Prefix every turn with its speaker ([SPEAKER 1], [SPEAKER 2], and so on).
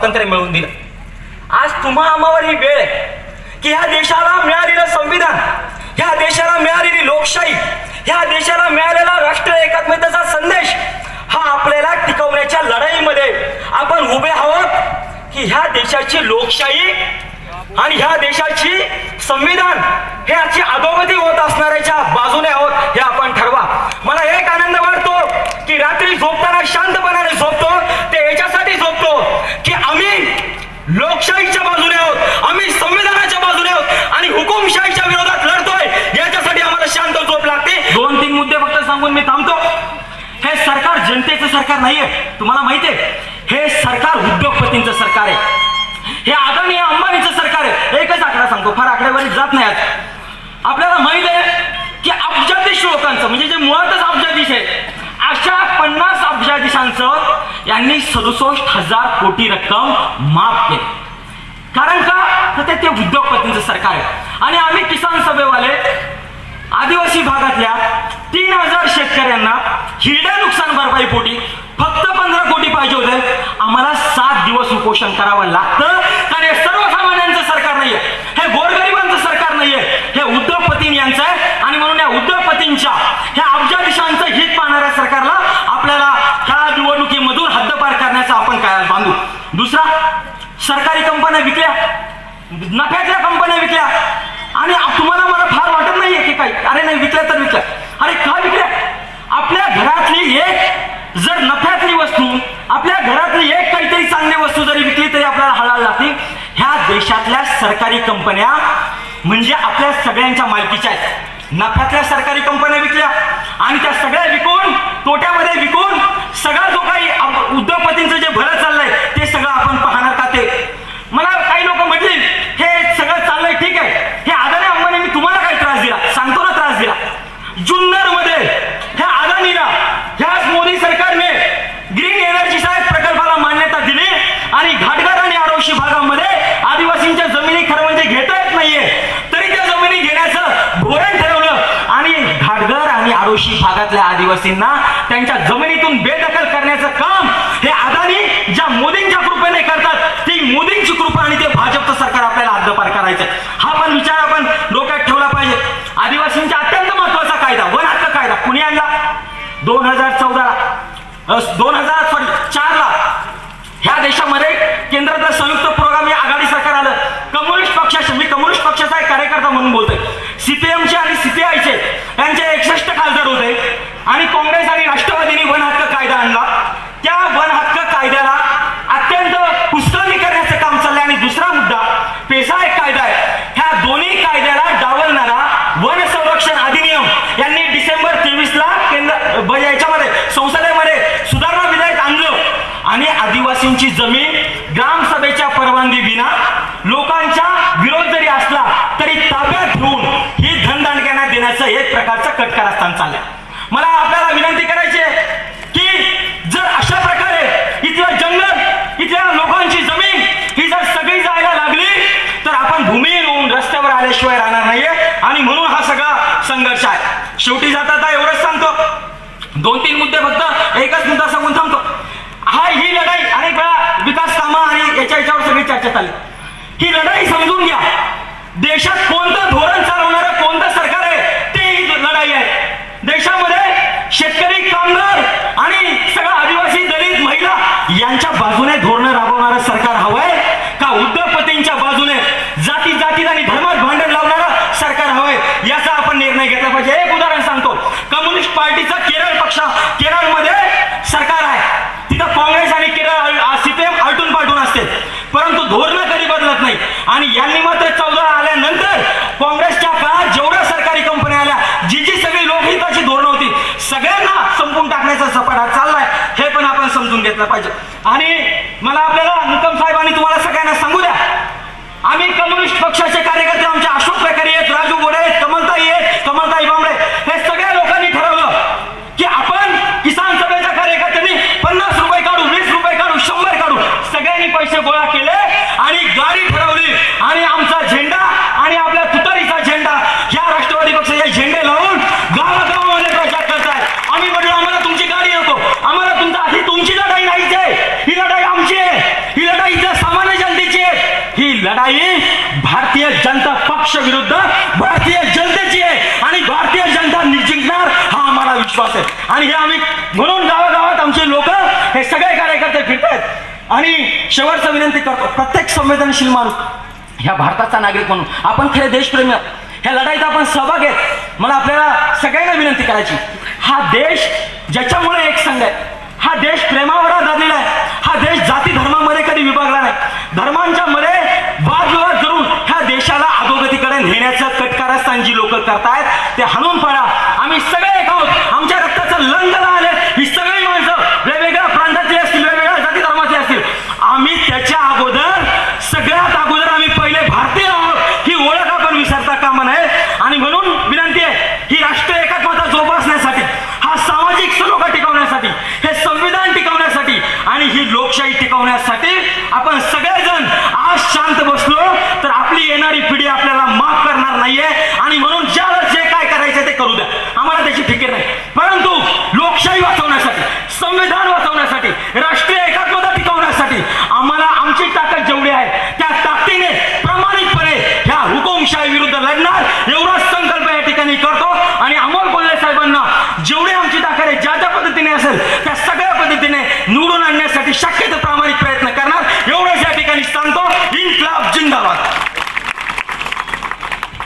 [SPEAKER 1] स्वातंत्र्य मिळवून दिलं. आज तुम्हा आम्हावर ही वेळ आहे की ह्या देशाला मिळालेलं संविधान ह्या देशाला मिळालेली लोकशाही ह्या देशाला मिळालेला राष्ट्रीय एकात्मतेचा संदेश हा आपल्याला टिकवण्याच्या लढाईमध्ये आपण उभे आहोत की ह्या देशाची लोकशाही आणि ह्या देशाची संविधान हे आजची अधोगती होत असणाऱ्याच्या बाजूने आहोत हे आपण ठरवा मला एक आनंद वाटतो की रात्री झोपताना शांतपणाने झोपतो ते याच्यासाठी झोपतो की आम्ही लोकशाहीच्या बाजूने आहोत. आम्ही संविधानाच्या बाजूने आहोत. आणि हुकुमशाहीच्या विरोधात लढतोय. याच्यासाठी आम्हाला शांत झोप लागते. दोन तीन मुद्दे फक्त सांगून मी थांबतो. हे सरकार जनतेचं सरकार नाहीये. तुम्हाला माहितीये हे सरकार उद्योगपतींचं सरकार आहे. हे अदानी अंबानीचं सरकार आहे. एकच आकडा सांगतो. फार आकडेवारी जात नाही आज आपल्याला माहीत आहे की अब्जाधीश लोकांचं म्हणजे जे मुळातच अब्जाधीश आहे अशा पन्नास त्यांनी सदुसष्ट हजार कोटी रक्कम माफ केली. कारण का? तर ते- ते उद्योगपतींचं सरकार आहे. आणि आम्ही किसान सभेवाले आदिवासी भागातल्या तीन हजार शेतकऱ्यांना हिरड्या नुकसान भरपाई पोटी फक्त पंधरा कोटी पाहिजे होते. आम्हाला सात दिवस उपोषण करावं लागतं. कारण हे सर्वसामान्यांचं सरकार नाहीये. हे गोरगरिबांचं सरकार नाहीये. हे उद्योगपती यांचं आहे. आणि म्हणून या उद्योगपतींच्या ह्या अब्जाधीशांचं हित पाहणाऱ्या सरकारला आपल्याला ह्या निवडणुकीमधून हद्दपार करण्याचा आपण काय बांधू दुसरा सरकारी कंपन्या विकल्या नफ्यातल्या कंपन्या विकल्या. आणि तुम्हाला मला फार वाटत नाहीये की काही. अरे नाही विकल्या तर विकल्या. अरे का विकल्या? आपल्या घरातली एक जर नफ्यातली वस्तू आपल्या घरातली एक काहीतरी चांगली वस्तू जरी विकली तरी आपल्याला हळायला लागते. ह्या देशातल्या सरकारी कंपन्या म्हणजे आपल्या सगळ्यांच्या मालकीच्या आहेत. नफ्यातल्या सरकारी कंपन्या विकल्या आणि त्या सगळ्या विकून तोट्यामध्ये विकून सगळा जो काही उद्योगपतींचं जे भरत चाललंय ते सगळं आपण पाहणार का ते? मला काही लोक म्हटले हे सगळं चाललंय ठीक आहे. हे अदानी अंबानी मी तुम्हाला काय त्रास दिला. सांगतो ना त्रास दिला. जुन्नरमध्ये ह्या अदानीला ह्याच मोदी सरकारने ग्रीन एनर्जी साहेब प्रकल्पाला मान्यता दिली आणि घाटघर आणि आडोशी भागामध्ये आदिवासींच्या जमिनी खरं म्हणजे घेता येत नाहीये. तरी त्या जमिनी घेण्याचं धोरण ठरवलं आणि घाटघर आणि आरोशी भागातल्या आदिवासींना त्यांच्या जमिनीतून बेदखल करण्याचं काम हे अदानी ज्या मोदींच्या कृपेने करतात ती मोदींची कृपा आणि ते भाजपचं सरकार आपल्याला हद्दपार करायचं हा पण विचार आपण डोक्यात ठेवला पाहिजे. आदिवासींचा अत्यंत महत्त्वाचा कायदा वन हक्क कायदा कुणी आणला? दोन हजार चौदा दोन हजार सॉरी चारला. ह्या देशामध्ये केंद्रातलं संयुक्त पुरोगामी आघाडी सरकार आलं. कम्युनिस्ट पक्षाचे मी कम्युनिस्ट पक्षाचा एक कार्यकर्ता म्हणून बोलतोय. सीपीएमचे आणि सीपीआयचे यांचे एकसष्ट खासदार होते आणि काँग्रेस आणि राष्ट्रवादीने वन हक्क कायदा आणला त्या वन हक्क कायद्याला अत्यंत कुस्करणी करण्याचं काम चाललंय आणि दुसरा मुद्दा पेसा एक कायदा आहे ह्या दोन्ही कायद्याला डावलणारा वन संरक्षण अधिनियम यांनी डिसेंबर तेवीस ला केंद्र ब- याच्यामध्ये संसदेमध्ये सुधारणा विधेयक आणलं आणि तुमची जमीन ग्रामसभेच्या परवानगी विना लोकांच्या विरोध जरी असला तरी ताब्यात घेऊन ही धनदांडग्यांना देण्याचं एक प्रकारचं कट कारस्थान चाललंय. मला आपल्याला विनंती करायची की जर अशा प्रकारे इथलं जंगल इथल्या लोकांची जमीन ही जर सगळी जायला लागली तर आपण भूमीहीन होऊन रस्त्यावर आल्याशिवाय राहणार नाहीये. आणि म्हणून हा सगळा संघर्ष आहे. शेवटी जाता एवढंच सांगतो. दोन तीन मुद्दे फक्त एकच मुद्दा सांगून थांबतो. काय ही लढाई अनेक वेळा विकास कामा आणि याच्या याच्यावर सगळी चर्चा चालली ही लढाई समजून घ्या. देशात कोणतं धोरण चालवणारं कोणतं सरकार आहे ते ही लढाई आहे. देशामध्ये शेतकरी कामगार आणि सगळा आदिवासी दलित महिला यांच्या बाजूने धोरणं राबवणारं सरकार हवंय का उद्योगपतींच्या बाजूने? जाती जातीत आणि धर्मात भांडण लावणारं सरकार हवंय याचा आपण निर्णय घेतला पाहिजे. एक उदाहरण सांगतो. कम्युनिस्ट पार्टीचा केरळ पक्ष केरळमध्ये सरकार आहे तिथं काँग्रेस आणि केरळ सीपीएम आलटून पालटून असते परंतु धोरणं कधी बदलत नाही आणि यांनी मात्र चौदा आल्यानंतर काँग्रेसच्या काळात जेवढ्या सरकारी कंपन्या आल्या जी जी सगळी लोकहिताची धोरणं होती सगळ्यांना संपून टाकण्याचा सपाटा चाललाय हे पण आपण समजून घेतलं पाहिजे. आणि मला आपल्याला निकम साहेबांनी तुम्हाला सगळ्यांना सांगू द्या आम्ही कम्युनिस्ट पक्ष कार्यकर्ते आमचे अशोक प्रकारे आहेत राजू गोडे आहेत कमलताई आहेत कमलताई बांबडे हे सगळ्या लोकांनी ठरवलं की आपण किसान सभेच्या कार्यकर्त्यांनी पन्नास रुपये काढू वीस रुपये काढू शंभर काढू सगळ्यांनी पैसे गोळा केले आणि गाडी ठरवली आणि आमचा झेंडा आणि आपल्या तुतारीचा झेंडा या राष्ट्रवादी पक्षाचे झेंडे लावून गावागावामध्ये प्रचार करताय आम्ही म्हटलं आम्हाला तुमची गाडी नको आम्हाला तुमचा ही तुमची लढाई नाहीच आहे ही लढाई आमची आहे ही लढाई इथल्या काही भारतीय जनता पक्ष विरुद्ध भारतीय जनतेची आहे आणि भारतीय जनता जिंकणार हा आम्हाला विश्वास आहे. आणि हे आम्ही म्हणून गावागावात आमचे लोक हे सगळे कार्यकर्ते फिरतायत. आणि शेवटचं विनंती करतो प्रत्येक संवेदनशील माणूस ह्या भारताचा नागरिक म्हणून आपण खरे देशप्रेमी ह्या लढाईत आपण सहभाग आहेत. मला आपल्याला सगळ्यांना विनंती करायची हा देश ज्याच्यामुळे एक संघ आहे हा देश प्रेमावर आधारलेला आहे हा देश जाती धर्मामध्ये कधी विभागला नाही धर्मांच्या मध्ये वादविवाद करून ह्या देशाला अधोगतीकडे नेण्याचं कटकारस्थान जी लोक करतायत ते हाणून पडा. आम्ही सगळे एक आहोत. आमच्या रक्ताचं लंग आले ही सगळी माणसं वेगवेगळ्या प्रांतातली असतील वेगवेगळ्या जाती धर्माची असतील. आम्ही त्याच्या अगोदर सगळ्यात अगोदर आम्ही पहिले भारतीय आहोत. ही ओळख आपण विसरता कामा नये. आणि म्हणून विनंती आहे ही राष्ट्रीय एकात्मता जोपासण्यासाठी हा सामाजिक सलोखा टिकवण्यासाठी हे संविधान टिकवण्यासाठी आणि ही लोकशाही टिकवण्यासाठी आपण सगळेजण आज शांत बसलो तर आपली येणारी पिढी आपल्याला नाहीये. आणि म्हणून ज्याला जे काय करायचं ते करू द्या. आम्हाला त्याची फिकीर नाही. परंतु लोकशाही वाचवण्यासाठी संविधान वाचवण्यासाठी राष्ट्रीय एकात्मता टिकवण्यासाठी आम्हाला आमची ताकद जेवढी आहे त्या ताकदीने प्रामाणिकपणे ह्या हुकुमशाही विरुद्ध लढणार एवढाच संकल्प या ठिकाणी करतो. आणि अमोल कोल्हे साहेबांना जेवढी आमची ताकद आहे ज्या ज्या पद्धतीने असेल त्या सगळ्या पद्धतीने निवडून आणण्यासाठी शक्य ते प्रामाणिक प्रयत्न करणार एवढंच या ठिकाणी सांगतो इन्क्लाब जिंदाबाद